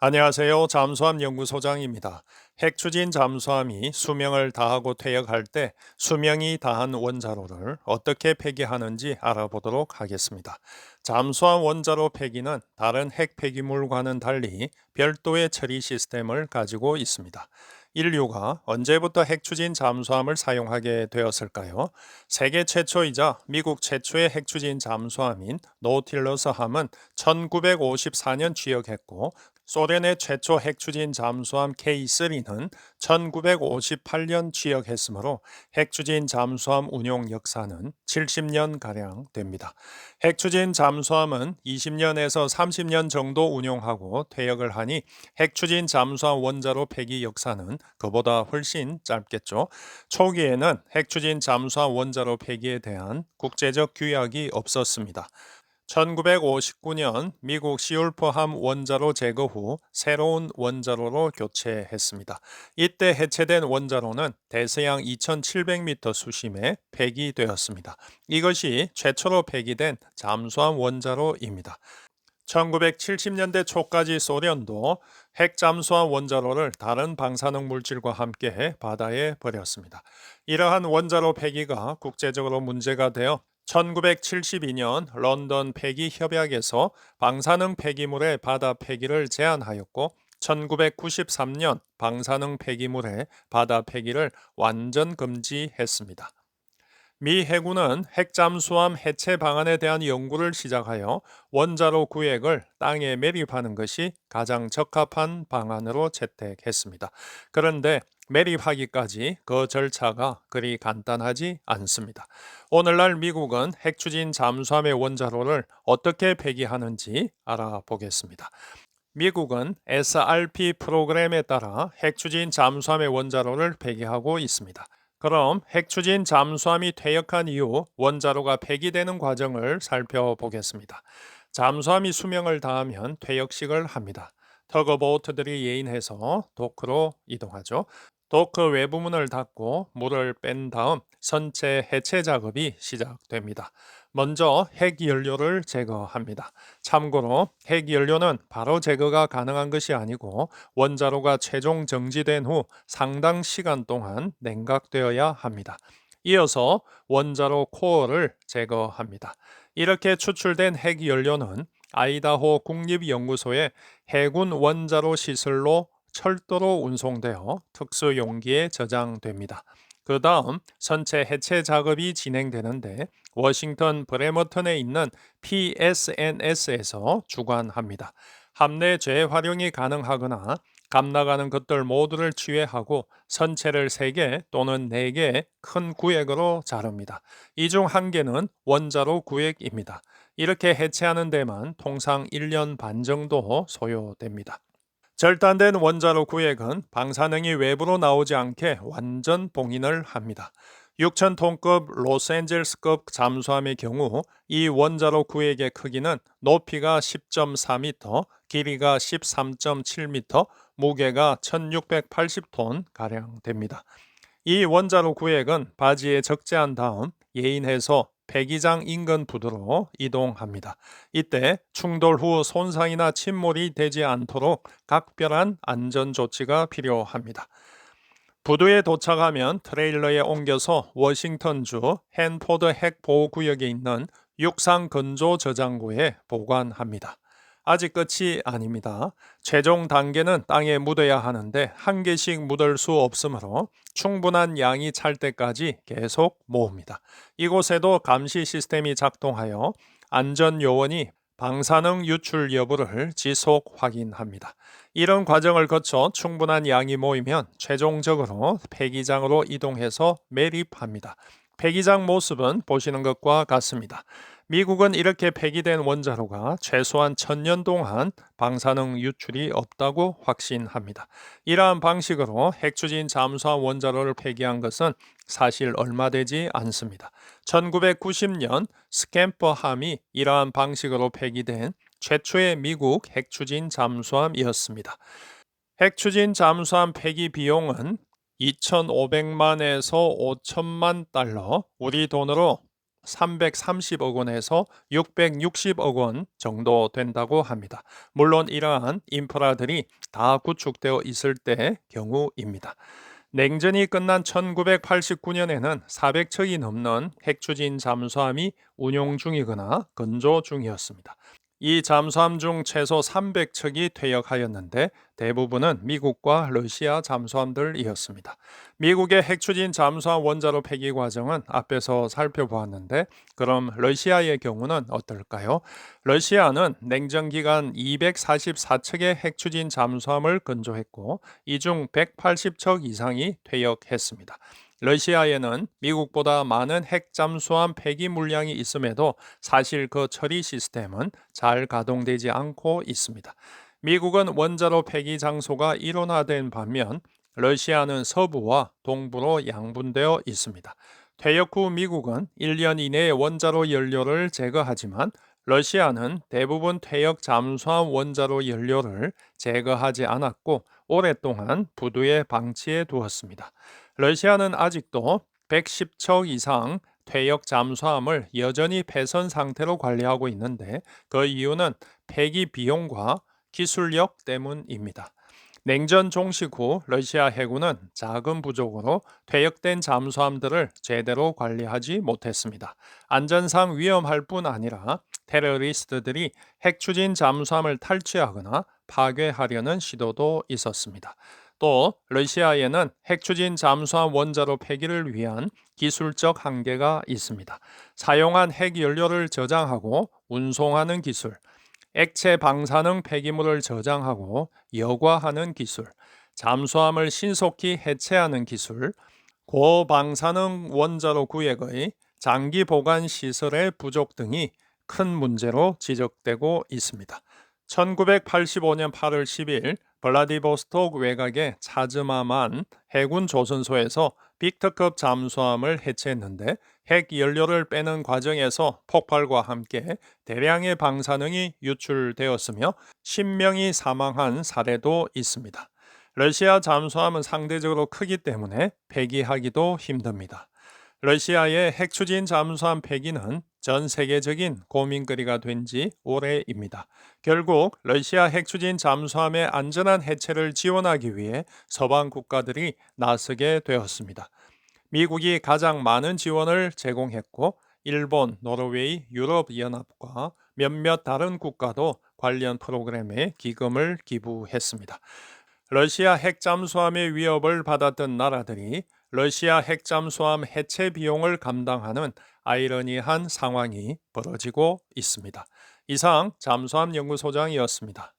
안녕하세요. 잠수함 연구소장입니다. 핵추진 잠수함이 수명을 다하고 퇴역할 때 수명이 다한 원자로를 어떻게 폐기하는지 알아보도록 하겠습니다. 잠수함 원자로 폐기는 다른 핵 폐기물과는 달리 별도의 처리 시스템을 가지고 있습니다. 인류가 언제부터 핵추진 잠수함을 사용하게 되었을까요? 세계 최초이자 미국 최초의 핵추진 잠수함인 노틸러스 함은 1954년 취역했고 소련의 최초 핵추진 잠수함 K3는 1958년 취역했으므로 핵추진 잠수함 운용 역사는 70년 가량 됩니다. 핵추진 잠수함은 20년에서 30년 정도 운용하고 퇴역을 하니 핵추진 잠수함 원자로 폐기 역사는 그보다 훨씬 짧겠죠. 초기에는 핵추진 잠수함 원자로 폐기에 대한 국제적 규약이 없었습니다. 1959년 미국 시울프함 원자로 제거 후 새로운 원자로로 교체했습니다. 이때 해체된 원자로는 대서양 2700m 수심에 폐기되었습니다. 이것이 최초로 폐기된 잠수함 원자로입니다. 1970년대 초까지 소련도 핵잠수함 원자로를 다른 방사능 물질과 함께 바다에 버렸습니다. 이러한 원자로 폐기가 국제적으로 문제가 되어 1972년 런던 폐기 협약에서 방사능 폐기물의 바다 폐기를 제한하였고 1993년 방사능 폐기물의 바다 폐기를 완전 금지했습니다. 미 해군은 핵잠수함 해체 방안에 대한 연구를 시작하여 원자로 구획을 땅에 매립하는 것이 가장 적합한 방안으로 채택했습니다. 그런데 매립하기까지 그 절차가 그리 간단하지 않습니다. 오늘날 미국은 핵추진 잠수함의 원자로를 어떻게 폐기하는지 알아보겠습니다. 미국은 SRP 프로그램에 따라 핵추진 잠수함의 원자로를 폐기하고 있습니다. 그럼 핵추진 잠수함이 퇴역한 이후 원자로가 폐기되는 과정을 살펴보겠습니다. 잠수함이 수명을 다하면 퇴역식을 합니다. 터거보트들이 예인해서 도크로 이동하죠. 도크 외부문을 닫고 물을 뺀 다음 선체 해체 작업이 시작됩니다. 먼저 핵연료를 제거합니다. 참고로 핵연료는 바로 제거가 가능한 것이 아니고 원자로가 최종 정지된 후 상당 시간 동안 냉각되어야 합니다. 이어서 원자로 코어를 제거합니다. 이렇게 추출된 핵연료는 아이다호 국립연구소의 해군 원자로 시설로 철도로 운송되어 특수 용기에 저장됩니다. 그 다음 선체 해체 작업이 진행되는데 워싱턴 브레머턴에 있는 PSNS에서 주관합니다. 함내 재활용이 가능하거나 감나가는 것들 모두를 취해하고 선체를 3개 또는 4개 큰 구획으로 자릅니다. 이 중 한 개는 원자로 구획입니다. 이렇게 해체하는 데만 통상 1년 반 정도 소요됩니다. 절단된 원자로 구획은 방사능이 외부로 나오지 않게 완전 봉인을 합니다. 6,000톤급 로스앤젤스급 잠수함의 경우 이 원자로 구획의 크기는 높이가 10.4m, 길이가 13.7m, 무게가 1680톤 가량 됩니다. 이 원자로 구획은 바지에 적재한 다음 예인해서 폐기장 인근 부두로 이동합니다. 이때 충돌 후 손상이나 침몰이 되지 않도록 각별한 안전 조치가 필요합니다. 부두에 도착하면 트레일러에 옮겨서 워싱턴주 헨포드 핵 보호 구역에 있는 육상 건조 저장고에 보관합니다. 아직 끝이 아닙니다. 최종 단계는 땅에 묻어야 하는데 한 개씩 묻을 수 없으므로 충분한 양이 찰 때까지 계속 모읍니다. 이곳에도 감시 시스템이 작동하여 안전 요원이 방사능 유출 여부를 지속 확인합니다. 이런 과정을 거쳐 충분한 양이 모이면 최종적으로 폐기장으로 이동해서 매립합니다. 폐기장 모습은 보시는 것과 같습니다. 미국은 이렇게 폐기된 원자로가 최소한 천년 동안 방사능 유출이 없다고 확신합니다. 이러한 방식으로 핵추진 잠수함 원자로를 폐기한 것은 사실 얼마 되지 않습니다. 1990년 스캠퍼함이 이러한 방식으로 폐기된 최초의 미국 핵추진 잠수함이었습니다. 핵추진 잠수함 폐기 비용은 2,500만에서 5천만 달러, 우리 돈으로 330억 원에서 660억 원 정도 된다고 합니다. 물론 이러한 인프라들이 다 구축되어 있을 때 경우입니다. 냉전이 끝난 1989년에는 400척이 넘는 핵추진 잠수함이 운용 중이거나 건조 중이었습니다. 이 잠수함 중 최소 300척이 퇴역하였는데 대부분은 미국과 러시아 잠수함들이었습니다. 미국의 핵추진 잠수함 원자로 폐기 과정은 앞에서 살펴보았는데 그럼 러시아의 경우는 어떨까요? 러시아는 냉전 기간 244척의 핵추진 잠수함을 건조했고 이 중 180척 이상이 퇴역했습니다. 러시아에는 미국보다 많은 핵 잠수함 폐기 물량이 있음에도 사실 그 처리 시스템은 잘 가동되지 않고 있습니다. 미국은 원자로 폐기 장소가 일원화된 반면 러시아는 서부와 동부로 양분되어 있습니다. 퇴역 후 미국은 1년 이내에 원자로 연료를 제거하지만 러시아는 대부분 퇴역 잠수함 원자로 연료를 제거하지 않았고 오랫동안 부두에 방치해 두었습니다. 러시아는 아직도 110척 이상 퇴역 잠수함을 여전히 폐선 상태로 관리하고 있는데 그 이유는 폐기 비용과 기술력 때문입니다. 냉전 종식 후 러시아 해군은 자금 부족으로 퇴역된 잠수함들을 제대로 관리하지 못했습니다. 안전상 위험할 뿐 아니라 테러리스트들이 핵추진 잠수함을 탈취하거나 파괴하려는 시도도 있었습니다. 또 러시아에는 핵추진 잠수함 원자로 폐기를 위한 기술적 한계가 있습니다. 사용한 핵 연료를 저장하고 운송하는 기술, 액체 방사능 폐기물을 저장하고 여과하는 기술, 잠수함을 신속히 해체하는 기술, 고방사능 원자로 구획의 장기 보관 시설의 부족 등이 큰 문제로 지적되고 있습니다. 1985년 8월 10일 블라디보스톡 외곽의 차즈마만 해군 조선소에서 빅터급 잠수함을 해체했는데 핵 연료를 빼는 과정에서 폭발과 함께 대량의 방사능이 유출되었으며 10명이 사망한 사례도 있습니다. 러시아 잠수함은 상대적으로 크기 때문에 폐기하기도 힘듭니다. 러시아의 핵추진 잠수함 폐기는 전 세계적인 고민거리가 된 지 오래입니다. 결국 러시아 핵추진 잠수함의 안전한 해체를 지원하기 위해 서방 국가들이 나서게 되었습니다. 미국이 가장 많은 지원을 제공했고 일본, 노르웨이, 유럽연합과 몇몇 다른 국가도 관련 프로그램에 기금을 기부했습니다. 러시아 핵잠수함의 위협을 받았던 나라들이 러시아 핵잠수함 해체 비용을 감당하는 아이러니한 상황이 벌어지고 있습니다. 이상 잠수함 연구소장이었습니다.